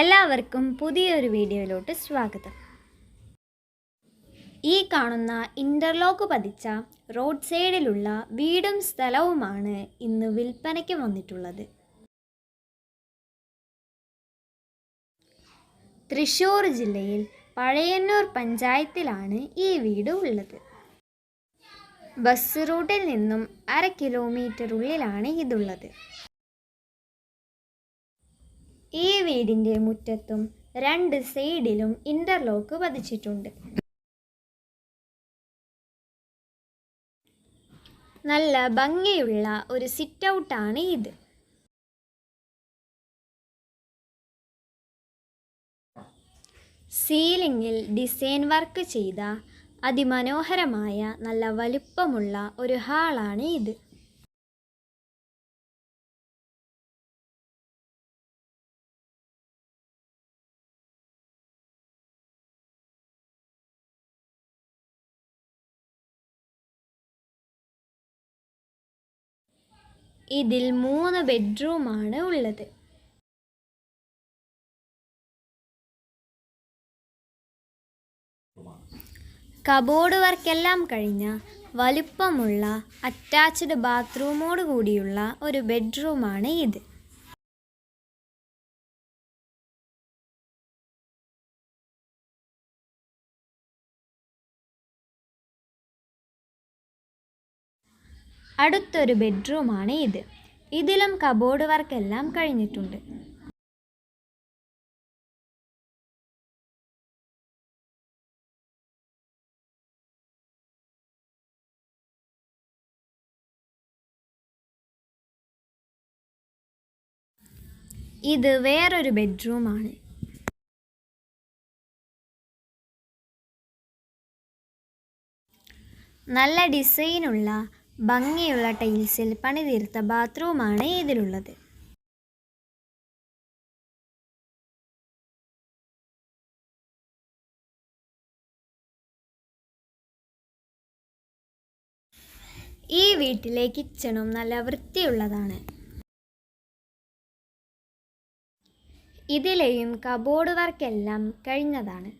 എല്ലാവർക്കും പുതിയൊരു വീഡിയോയിലോട്ട് സ്വാഗതം. ഈ കാണുന്ന ഇന്റർലോക്ക് പതിച്ച റോഡ് സൈഡിലുള്ള വീടും സ്ഥലവുമാണ് ഇന്ന് വിൽപ്പനയ്ക്ക് വന്നിട്ടുള്ളത്. തൃശ്ശൂർ ജില്ലയിൽ പഴയന്നൂർ പഞ്ചായത്തിലാണ് ഈ വീട് ഉള്ളത്. ബസ് റൂട്ടിൽ നിന്നും അര കിലോമീറ്റർ ഉള്ളിലാണ് ഇതുള്ളത്. ഈ വീടിന്റെ മുറ്റത്തും രണ്ട് സൈഡിലും ഇന്റർലോക്ക് പതിച്ചിട്ടുണ്ട്. നല്ല ഭംഗിയുള്ള ഒരു സിറ്റ് ഔട്ടാണ് ഇത്. സീലിംഗിൽ ഡിസൈൻ വർക്ക് ചെയ്ത അതിമനോഹരമായ നല്ല വലുപ്പമുള്ള ഒരു ഹാളാണ് ഇത്. ഇതിൽ മൂന്ന് ബെഡ്റൂമാണ് ഉള്ളത്. കബോർഡ് വർക്കെല്ലാം കഴിഞ്ഞ വലുപ്പമുള്ള അറ്റാച്ച്ഡ് ബാത്റൂമോട് കൂടിയുള്ള ഒരു ബെഡ്റൂമാണ് ഇത്. അടുത്തൊരു ബെഡ്റൂമാണ് ഇത്. ഇതിലും കബോർഡ് വർക്കെല്ലാം കഴിഞ്ഞിട്ടുണ്ട്. ഇത് വേറൊരു ബെഡ്റൂമാണ്. നല്ല ഡിസൈനുള്ള ഭംഗിയുള്ള ടൈൽസിൽ പണിതീർത്ത ബാത്റൂമാണ് ഇതിലുള്ളത്. ഈ വീട്ടിലെ കിച്ചണും നല്ല വൃത്തിയുള്ളതാണ്. ഇതിലെയും കബോർഡ് വർക്കെല്ലാം കഴിഞ്ഞതാണ്.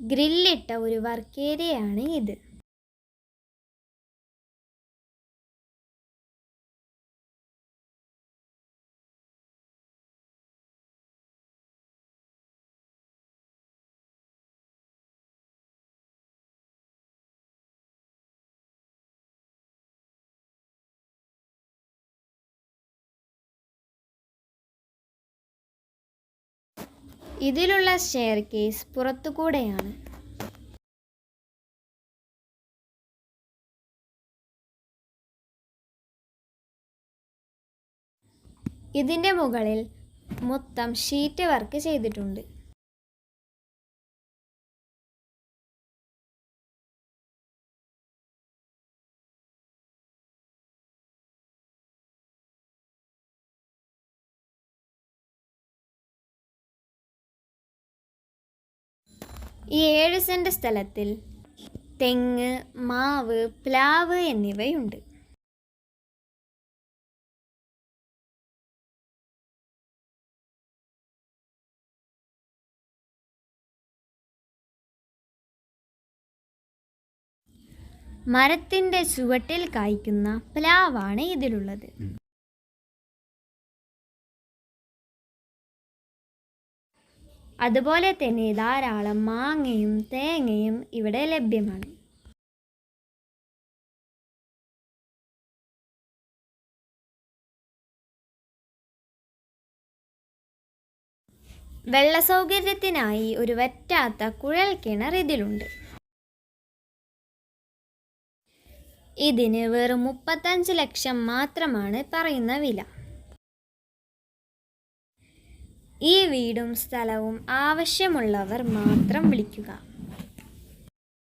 ഗ്രില്ലിട്ട ഒരു വർക്ക് ഏരിയയാണ് ഇത്. ഇതിലുള്ള സ്റ്റെയർ കേസ് പുറത്തുകൂടെയാണ്. ഇതിന്റെ മുകളിൽ മൊത്തം ഷീറ്റ് വർക്ക് ചെയ്തിട്ടുണ്ട്. ഈ ഏഴ് സെന്റ് സ്ഥലത്തിൽ തെങ്ങ് മാവ് പ്ലാവ് എന്നിവയുണ്ട്. മരത്തിന്റെ ചുവട്ടിൽ കായ്ക്കുന്ന പ്ലാവാണ് ഇതിലുള്ളത്. അതുപോലെ തന്നെ ധാരാളം മാങ്ങയും തേങ്ങയും ഇവിടെ ലഭ്യമാണ്. വെള്ള സൗകര്യത്തിനായി ഒരു വറ്റാത്ത കുഴൽ കിണർ ഇതിലുണ്ട്. ഇതിന് വെറും മുപ്പത്തഞ്ച് ലക്ഷം മാത്രമാണ് പറയുന്ന വില. ഈ വീടും സ്ഥലവും ആവശ്യമുള്ളവർ മാത്രം വിളിക്കുക.